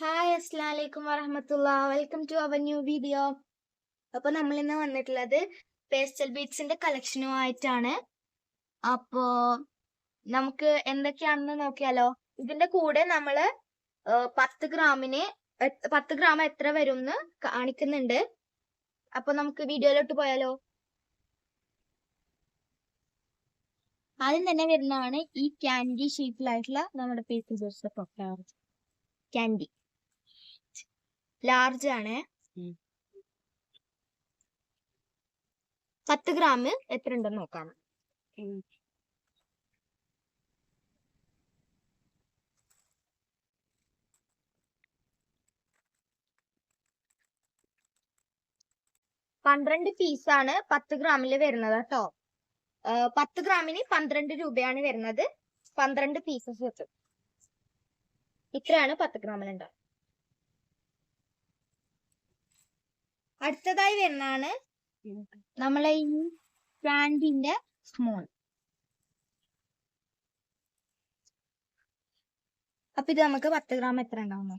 Hi അസ്സലാം വലൈക്കും വറഹമത്തുള്ള. Welcome to our new video അപ്പൊ നമ്മൾ ഇന്ന് വന്നിട്ടുള്ളത് പേസ്റ്റൽ ബീഡ്സിന്റെ കളക്ഷനുമായിട്ടാണ് അപ്പോ നമുക്ക് എന്തൊക്കെയാണെന്ന് നോക്കിയാലോ? ഇതിന്റെ കൂടെ നമ്മൾ ഏർ പത്ത് ഗ്രാമിന് പത്ത് ഗ്രാം എത്ര വരും എന്ന് കാണിക്കുന്നുണ്ട്. അപ്പൊ നമുക്ക് വീഡിയോയിലോട്ട് പോയാലോ? ആദ്യം തന്നെ വരുന്നതാണ് ഈ ക്യാൻഡി ഷേപ്പിലായിട്ടുള്ള നമ്മുടെ പേസ്റ്റൽ ബീഡ്സ് ക്യാൻഡി ലാർജ് ആണ്. പത്ത് ഗ്രാം എത്ര ഉണ്ടെന്ന് നോക്കാം. പന്ത്രണ്ട് ആണ് പത്ത് ഗ്രാമിൽ വരുന്നത് കേട്ടോ. പത്ത് ഗ്രാമിന് പന്ത്രണ്ട് രൂപയാണ് വരുന്നത്. പന്ത്രണ്ട് പീസസ് വെച്ച്. ഇത്രയാണ് പത്ത് ഗ്രാമിലുണ്ടാവുക അടുത്തതായി വരുന്നതാണ് നമ്മളെ ഈ പ്ലാന്റിന്റെ സ്മോൾ. അപ്പൊ ഇത് നമുക്ക് പത്ത് ഗ്രാം എത്ര ഉണ്ടാവുന്നു?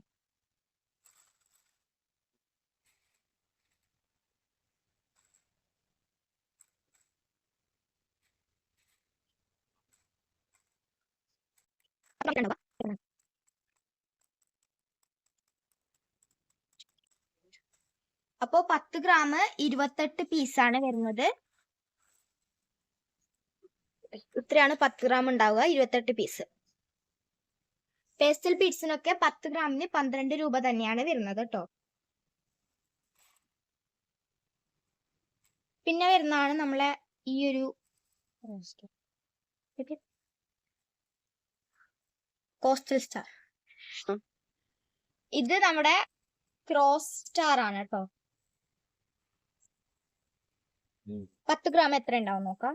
അപ്പോ പത്ത് ഗ്രാം ഇരുപത്തെട്ട് പീസാണ് വരുന്നത്. ഇത്രയാണ് പത്ത് ഗ്രാം ഉണ്ടാവുക ഇരുപത്തെട്ട് പീസ് പേസ്റ്റൽ ബീഡ്സിനൊക്കെ പത്ത് ഗ്രാമിന് പന്ത്രണ്ട് രൂപ തന്നെയാണ് വരുന്നത് കേട്ടോ പിന്നെ വരുന്നതാണ് നമ്മളെ ഈ ഒരു കോസ്റ്റൽ സ്റ്റാർ ഇത് നമ്മുടെ ക്രോസ് സ്റ്റാർ ആണ് കേട്ടോ പത്ത് ഗ്രാം എത്ര ഉണ്ടാവും നോക്കാം.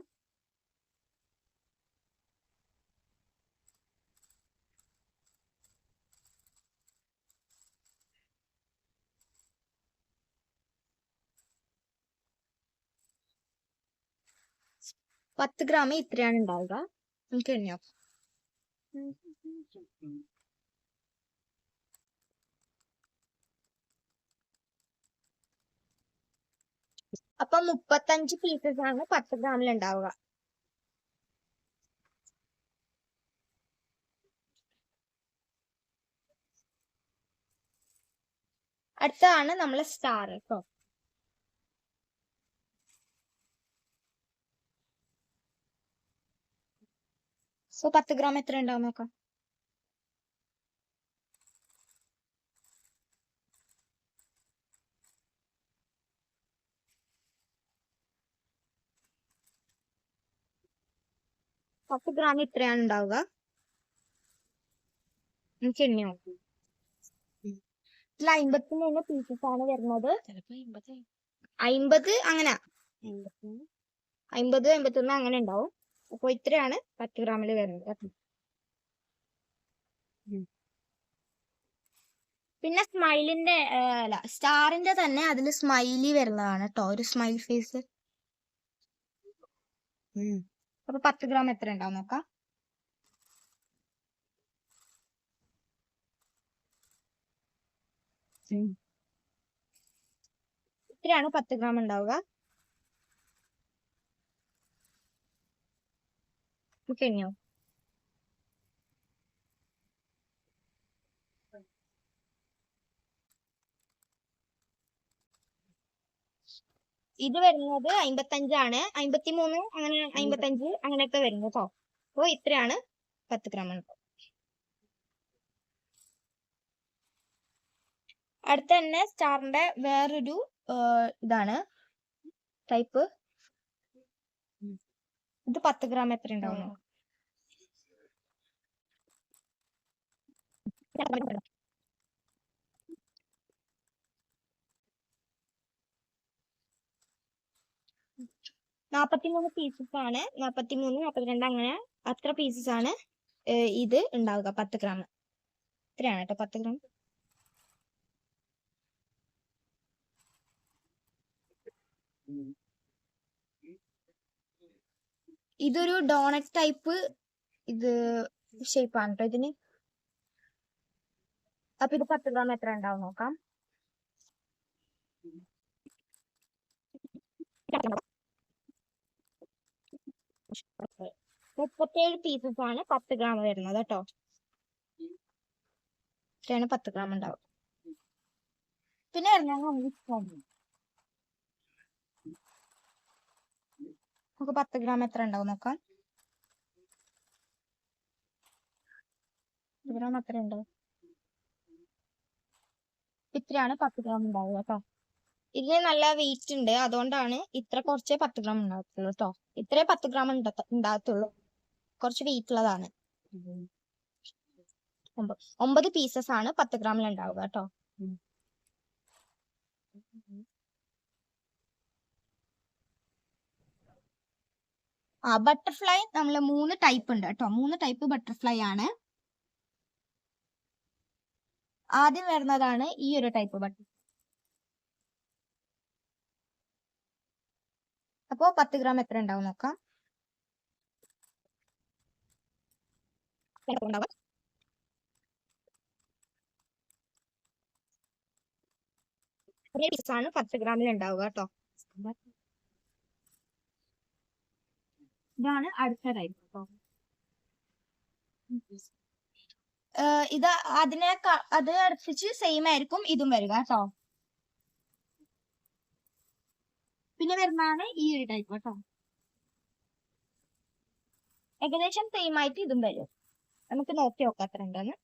പത്ത് ഗ്രാം ഇത്രയാണ് ഉണ്ടാവുക. നമുക്ക് എണ്ണയോ അപ്പൊ മുപ്പത്തഞ്ച് പീസസ് ആണ് പത്ത് ഗ്രാമിൽ ഉണ്ടാവുക അടുത്തതാണ് നമ്മളെ സ്റ്റാർ കേട്ടോ സോ പത്ത് ഗ്രാം എത്ര ഉണ്ടാവും നോക്കാം. പത്ത് ഗ്രാം ഇത്രയാണ് ഉണ്ടാവുക. എണ്ണ നോക്കാം. ഇതിൽ അമ്പത്തി മൂന്ന് പീസസ് ആണ് വരുന്നത്. അമ്പത് അങ്ങനെ. എൺപത്തിമൂന്ന് അമ്പത് അമ്പത്തൊന്ന് അങ്ങനെ ഉണ്ടാവും. അപ്പൊ ഇത്രയാണ് പത്ത് ഗ്രാമിൽ വരുന്നത് പിന്നെ സ്മൈലിന്റെ അല്ല സ്റ്റാറിന്റെ തന്നെ അതിൽ സ്മൈലി വരുന്നതാണ് കേട്ടോ. ഒരു സ്മൈൽ ഫേസ്. അപ്പൊ പത്ത് ഗ്രാം എത്ര ഉണ്ടാവും നോക്കാം. ഇത്രയാണ് പത്ത് ഗ്രാം ഉണ്ടാവുക കഴിഞ്ഞോ ഇത് വരുന്നത് അമ്പത്തഞ്ചാണ് അമ്പത്തി മൂന്ന് അങ്ങനെ അമ്പത്തഞ്ച് അങ്ങനെയൊക്കെ വരും കേട്ടോ അപ്പോ ഇത്രയാണ് പത്ത് ഗ്രാം എണ്ണ അടുത്ത തന്നെ സ്റ്റാറിന്റെ വേറൊരു ഇതാണ്. ടൈപ്പ് ഇത് പത്ത് ഗ്രാം എത്ര ഉണ്ടാവും നാപ്പത്തിമൂന്ന് പീസസ് ആണ്. നാപ്പത്തിമൂന്ന് നാപ്പത്തിരണ്ട് അങ്ങനെ അത്ര പീസസ് ആണ്. ഇത് ഉണ്ടാവുക. പത്ത് ഗ്രാം ഇത്രയാണ് കേട്ടോ. പത്ത് ഗ്രാം ഇതൊരു ഡോണറ്റ് ടൈപ്പ് ഇത് ഷേപ്പ് ആണ് കേട്ടോ ഇതിന്. അപ്പൊ ഇത് പത്ത് ഗ്രാം എത്ര ഉണ്ടാവും നോക്കാം. മുപ്പത്തേഴ് പീസസ് ആണ് പത്ത് ഗ്രാം വരുന്നത് കേട്ടോ. ഇത്രയാണ് പത്ത് ഗ്രാം ഉണ്ടാവും പിന്നെ വരുന്നത് നമുക്ക് പത്ത് ഗ്രാം എത്ര ഉണ്ടാവും നോക്കാം. ഗ്രാം അത്ര ഉണ്ടാവും? ഇത്രയാണ് പത്ത് ഗ്രാം ഉണ്ടാവുക കേട്ടോ. ഇതിന് നല്ല വെയിറ്റ് ഉണ്ട്. അതുകൊണ്ടാണ് ഇത്ര കുറച്ചേ പത്ത് ഗ്രാം ഉണ്ടാകത്തുള്ളൂ കേട്ടോ. ഇത്രേ പത്ത് ഗ്രാം ഉണ്ടാകത്തുള്ളൂ കുറച്ച് വെയിറ്റ് ഉള്ളതാണ്. ഒമ്പ- ഒമ്പത് പീസസ് ആണ് പത്ത് ഗ്രാമിൽ ഉണ്ടാവുക കേട്ടോ. ആ ബട്ടർഫ്ലൈ നമ്മൾ മൂന്ന് ടൈപ്പ് ഉണ്ട് കേട്ടോ. മൂന്ന് ടൈപ്പ് ബട്ടർഫ്ലൈ ആണ്. ആദ്യം വരുന്നതാണ് ഈ ഒരു ടൈപ്പ് ബട്ടർ അപ്പോ പത്ത് ഗ്രാം എത്ര ഉണ്ടാവും നോക്കാം. ാണ് പത്ത് ഗ്രാമിൽ ഉണ്ടാവുക കേട്ടോ. ഇതാണ് അടുത്ത ടൈപ്പ് കേട്ടോ ഇത് അതിനെ അത് അടുപ്പിച്ച് സെയിം ആയിരിക്കും ഇതും വരിക കേട്ടോ. പിന്നെ വരുന്നതാണ് ഈ ഒരു ടൈപ്പ് കേട്ടോ. ഏകദേശം സെയിം ആയിട്ട് ഇതും വരും. നമുക്ക് നോക്കി നോക്കാം അത്ര ഉണ്ടെന്ന്.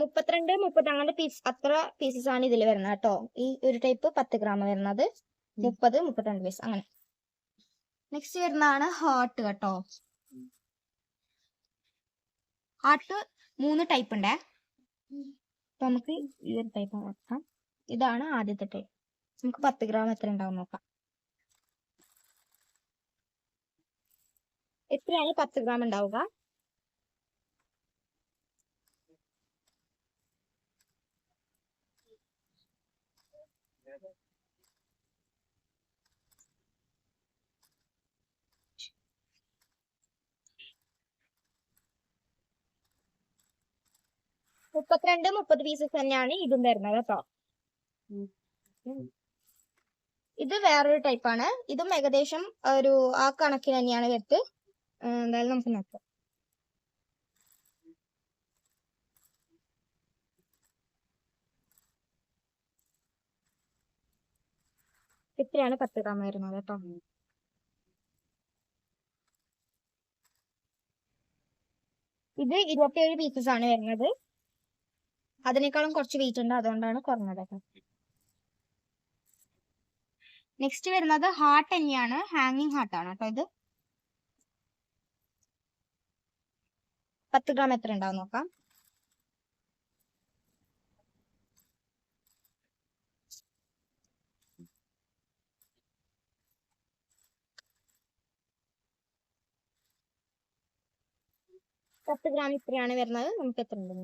മുപ്പത്തിരണ്ട് മുപ്പത്തി അങ്ങനെ പീസ് അത്ര പീസസ് ആണ് ഇതിൽ വരുന്നത് കേട്ടോ. ഈ ഒരു ടൈപ്പ് പത്ത് ഗ്രാം വരുന്നത്. മുപ്പത് മുപ്പത്തിരണ്ട് പീസ് അങ്ങനെ. നെക്സ്റ്റ് വരുന്നതാണ് ഹാർട്ട് കേട്ടോ. ഹാർട്ട് മൂന്ന് ടൈപ്പ് ഉണ്ടേ. അപ്പൊ നമുക്ക് ഈ ഒരു ടൈപ്പ് നോക്കാം. ഇതാണ് ആദ്യത്തെ ടൈപ്പ് നമുക്ക് പത്ത് ഗ്രാം എത്ര ഉണ്ടാവും നോക്കാം. എത്രയാണ് പത്ത് ഗ്രാം ഉണ്ടാവുക? മുപ്പത്തിരണ്ട് മുപ്പത് പീസസ് തന്നെയാണ് ഇതും വരുന്നത് കേട്ടോ. ഇത് വേറൊരു ആണ്. ഇതും ഏകദേശം ഒരു ആ കണക്കിന് തന്നെയാണ് വരുത്ത് എന്തായാലും നമുക്ക് നോക്കാം. ഇത്രയാണ് പത്ത് ഗ്രാം വരുന്നത് കേട്ടോ. ഇത് ഇരുപത്തിയേഴ് പീസസ് ആണ് വരുന്നത്. അതിനേക്കാളും കുറച്ച് വെയിറ്റ് ഉണ്ട്. അതുകൊണ്ടാണ് കുറഞ്ഞത്. നെക്സ്റ്റ് വരുന്നത് ഹാർട്ട് തന്നെയാണ്. ഹാങ്ങിങ് ആണ് കേട്ടോ ഇത്. പത്ത് ഗ്രാം എത്ര ഉണ്ടാവും നോക്കാം. പത്ത് ഗ്രാം ഇത്രയാണ് വരുന്നത്. നമുക്ക് എത്ര ഉണ്ട്?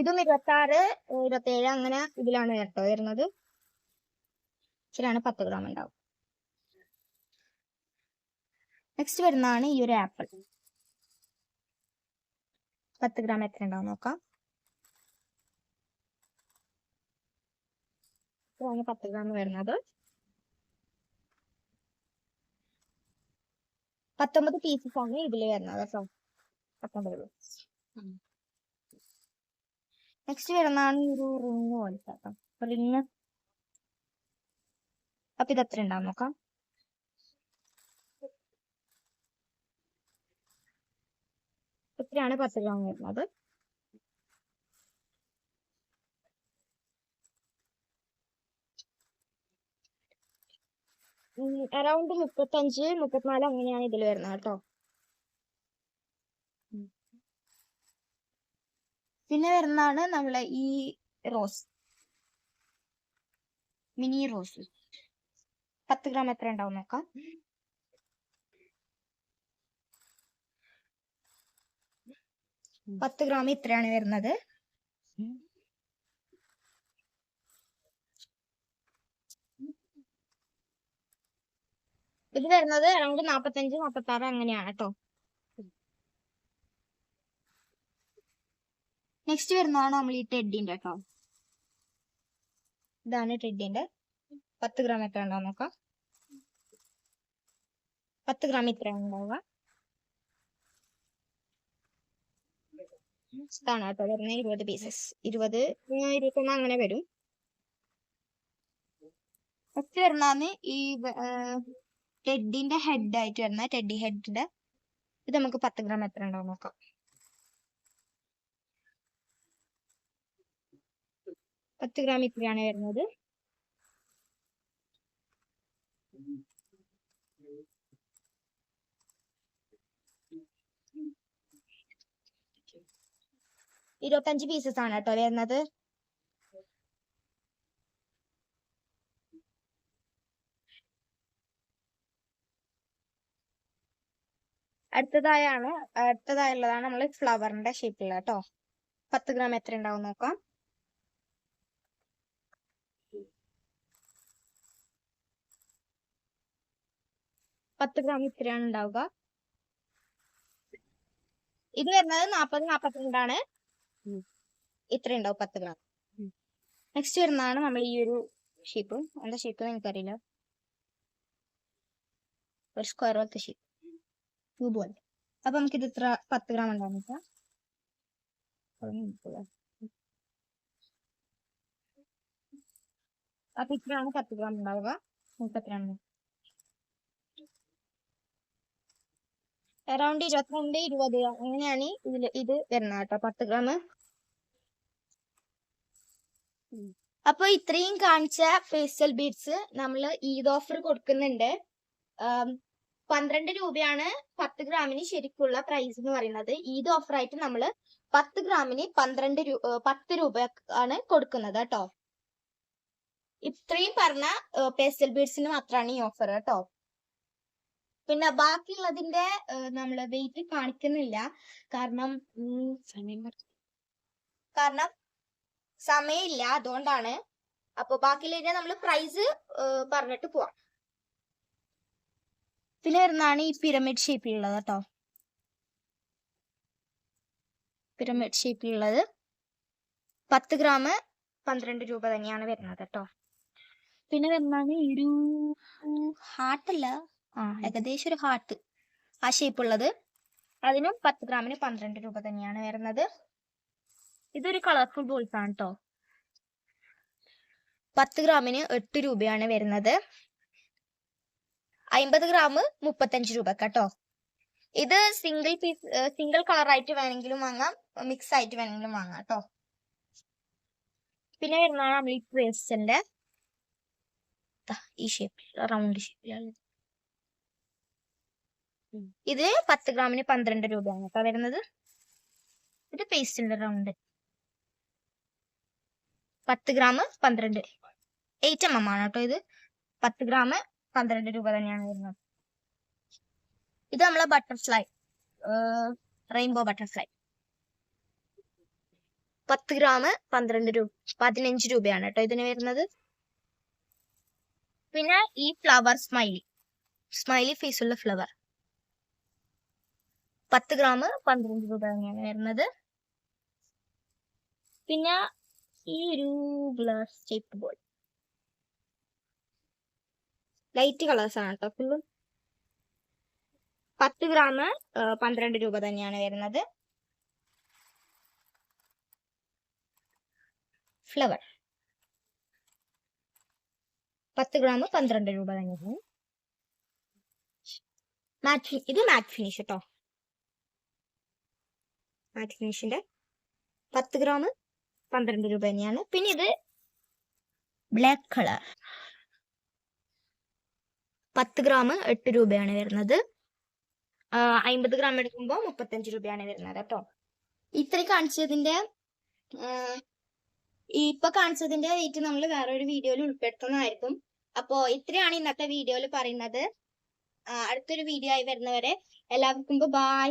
ഇതും ഇരുപത്തി ആറ് അങ്ങനെ ഇതിലാണ് കേട്ടോ വരുന്നത്. ഇതിലാണ് പത്ത് ഗ്രാം ഉണ്ടാവും. നെക്സ്റ്റ് വരുന്നതാണ് ഈ ഒരു ആപ്പിൾ പത്ത് ഗ്രാം എത്ര ഉണ്ടാവും നോക്കാം. ഇതാണ് പത്ത് ഗ്രാം വരുന്നത്. പത്തൊമ്പത് പീസസ് ആണ് ഇതിൽ വരുന്നത് കേട്ടോ. പത്തൊമ്പത് പീസസ് നെക്സ്റ്റ് വരുന്നതാണ് ഒരു റിങ് പോലത്തെ കേട്ടോ. റിങ് അപ്പൊ ഇത് എത്ര ഉണ്ടാവും നോക്കാം. എത്രയാണ് പത്ത് ഗ്രാം വരുന്നത്. അറൗണ്ട് മുപ്പത്തഞ്ച് മുപ്പത്തിനാല് അങ്ങനെയാണ് ഇതിൽ വരുന്നത് കേട്ടോ. പിന്നെ വരുന്നതാണ് നമ്മളെ ഈ റോസ് മിനി റോസ് പത്ത് ഗ്രാം എത്ര ഉണ്ടാവും നോക്കാം. പത്ത് ഗ്രാം ഇത്രയാണ് വരുന്നത്. ഇത് വരുന്നത് നമുക്ക് നാപ്പത്തഞ്ച് നാപ്പത്തി ആറ് അങ്ങനെയാണ് കേട്ടോ നെക്സ്റ്റ് വരുന്നതാണ് നമ്മൾ ഈ ടെഡിന്റെ കേട്ടോ ഇതാണ് ടെഡിന്റെ പത്ത് ഗ്രാം എത്ര ഉണ്ടാവും നോക്കാം. പത്ത് ഗ്രാം ഇത്ര ഉണ്ടാവുക ഇതാണ് കേട്ടോ വരുന്നത് ഇരുപത് പീസസ് ഇരുപത് ഇരുപത്തൊന്ന് അങ്ങനെ വരും. ഫസ്റ്റ് വരുന്നതാണ് ഈ ടെഡിന്റെ ഹെഡ് ആയിട്ട് വരുന്ന ടെഡി ഹെഡിന്റെ ഇത് നമുക്ക് പത്ത് ഗ്രാം എത്ര ഉണ്ടാവും നോക്കാം. പത്ത് ഗ്രാം ഇത്രയാണ് വരുന്നത്. ഇരുപത്തഞ്ച് പീസസ് ആണ് കേട്ടോ വരുന്നത്. അടുത്തതായാണ് അടുത്തതായുള്ളതാണ് നമ്മൾ ഫ്ലവറിന്റെ ഷേപ്പിലുള്ള കേട്ടോ. പത്ത് ഗ്രാം എത്ര ഉണ്ടാവും നോക്കാം. പത്ത് ഗ്രാം ഇത്രയാണ് ഉണ്ടാവുക. ഇത് വരുന്നത് നാപ്പത് നാപ്പത്തിരണ്ടാണ്. ആണ് ഇത്ര ഉണ്ടാവും പത്ത് ഗ്രാം. നെക്സ്റ്റ് വരുന്നതാണ് നമ്മൾ ഈ ഒരു ഷീപ്പ് എന്താ ഷീപ്പ് എനിക്കറിയില്ല. ഒരു സ്ക്വയർ പോലത്തെ ഷീപ്പ് ട്യൂബ് പോലെ അപ്പൊ നമുക്ക് ഇത് ഇത്ര പത്ത് ഗ്രാം ഉണ്ടാവും അപ്പൊ ഇത്രയാണ് പത്ത് ഗ്രാം ഉണ്ടാവുക. നമുക്ക് അറൗണ്ട് ഇരുപത്തിരണ്ട് ഇരുപത് അങ്ങനെയാണ് ഇതിൽ ഇത് വരുന്നത് കേട്ടോ പത്ത് ഗ്രാം. അപ്പൊ ഇത്രയും കാണിച്ച ഫേഷ്യൽ ബീഡ്സ് നമ്മൾ ഈദ് ഓഫർ കൊടുക്കുന്നുണ്ട്. പന്ത്രണ്ട് രൂപയാണ് പത്ത് ഗ്രാമിന് ശരിക്കുള്ള പ്രൈസ് എന്ന് പറയുന്നത്. ഈദ് ഓഫർ ആയിട്ട് നമ്മൾ പത്ത് ഗ്രാമിന് പന്ത്രണ്ട് രൂപ പത്ത് രൂപ ആണ് കൊടുക്കുന്നത് കേട്ടോ. ഇത്രയും പറഞ്ഞ പേസ്റ്റൽ ബീഡ്സിന് മാത്രമാണ് ഈ ഓഫർ കേട്ടോ. പിന്നെ ബാക്കിയുള്ളതിന്റെ നമ്മൾ വെയിറ്റ് കാണിക്കുന്നില്ല. കാരണം കാരണം സമയമില്ല അതുകൊണ്ടാണ്. അപ്പൊ ബാക്കിയുള്ളതിന്റെ നമ്മൾ പ്രൈസ് പറഞ്ഞിട്ട് പോവാം. പിന്നെ വരുന്നതാണ് ഈ പിരമിഡ് ഷേപ്പിലുള്ളത് കേട്ടോ പിരമിഡ് ഷേപ്പിലുള്ളത് പത്ത് ഗ്രാം പന്ത്രണ്ട് രൂപ തന്നെയാണ് വരുന്നത് കേട്ടോ പിന്നെ വരുന്നതാണ് ഈ ഒരു ഹാർട്ടല്ല. ഏകദേശം ഒരു ഹാർട്ട് ആ ഷേപ്പ് ഉള്ളത് അതിനും പത്ത് ഗ്രാമിന് പന്ത്രണ്ട് രൂപ തന്നെയാണ് വരുന്നത്. ഇതൊരു കളർഫുൾ ബോൾസ് ആണ് കേട്ടോ പത്ത് ഗ്രാമിന് എട്ട് രൂപയാണ് വരുന്നത്. അമ്പത് ഗ്രാം മുപ്പത്തഞ്ച് രൂപ കേട്ടോ ഇത് സിംഗിൾ പീസ് സിംഗിൾ കളർ ആയിട്ട് വേണമെങ്കിലും വാങ്ങാം മിക്സ് ആയിട്ട് വേണമെങ്കിലും വാങ്ങാം കേട്ടോ പിന്നെ വരുന്നതാണ് നമ്മൾ ഈ ഈ ഷേപ്പിൽ റൗണ്ട് ഷേപ്പിലാണ് ഉം. ഇത് പത്ത് ഗ്രാമിന് പന്ത്രണ്ട് രൂപയാണ് കേട്ടോ വരുന്നത്. ഇത് പേസ്റ്റിന്റെ റൗണ്ട് പത്ത് ഗ്രാം പന്ത്രണ്ട്. എയ്റ്റ് എം എം ആണ് കേട്ടോ ഇത്. പത്ത് ഗ്രാം പന്ത്രണ്ട് രൂപ തന്നെയാണ് വരുന്നത്. ഇത് നമ്മളെ ബട്ടർഫ്ലൈ റെയിൻബോ ബട്ടർഫ്ലൈ പത്ത് ഗ്രാം പന്ത്രണ്ട് രൂപ പതിനഞ്ച് രൂപയാണ് കേട്ടോ ഇതിന് വരുന്നത്. പിന്നെ ഈ ഫ്ലവർ സ്മൈലി സ്മൈലി ഫേസ് ഉള്ള ഫ്ലവർ പത്ത് ഗ്രാം പന്ത്രണ്ട് രൂപ തന്നെയാണ് വരുന്നത്. പിന്നെ ഈ ഒരു glass shape ball light colours ആണ് കേട്ടോ ഫുള്ളും പത്ത് ഗ്രാം പന്ത്രണ്ട് രൂപ തന്നെയാണ് വരുന്നത്. ഫ്ലവർ പത്ത് ഗ്രാം പന്ത്രണ്ട് രൂപ തന്നെയാണ്. മാറ്റ് ഇത് മാറ്റ് ഫിനിഷ് കേട്ടോ മാറ്റ് ഫിനിഷിന്റെ പത്ത് ഗ്രാം പന്ത്രണ്ട് രൂപ തന്നെയാണ്. പിന്നെ ഇത് ബ്ലാക്ക് കളർ പത്ത് ഗ്രാം എട്ട് രൂപയാണ് വരുന്നത്. അമ്പത് ഗ്രാം എടുക്കുമ്പോൾ മുപ്പത്തഞ്ച് രൂപയാണ് വരുന്നത് കേട്ടോ. ഇത്ര കാണിച്ചതിന്റെ ഇപ്പൊ കാണിച്ചതിന്റെ റേറ്റ് നമ്മൾ വേറൊരു വീഡിയോയിൽ ഉൾപ്പെടുത്തുന്നതായിരിക്കും. അപ്പോ ഇത്രയാണ് ഇന്നത്തെ വീഡിയോയിൽ പറയുന്നത്. അടുത്തൊരു വീഡിയോ ആയി വരുന്നവരെ എല്ലാവർക്കും ബൈ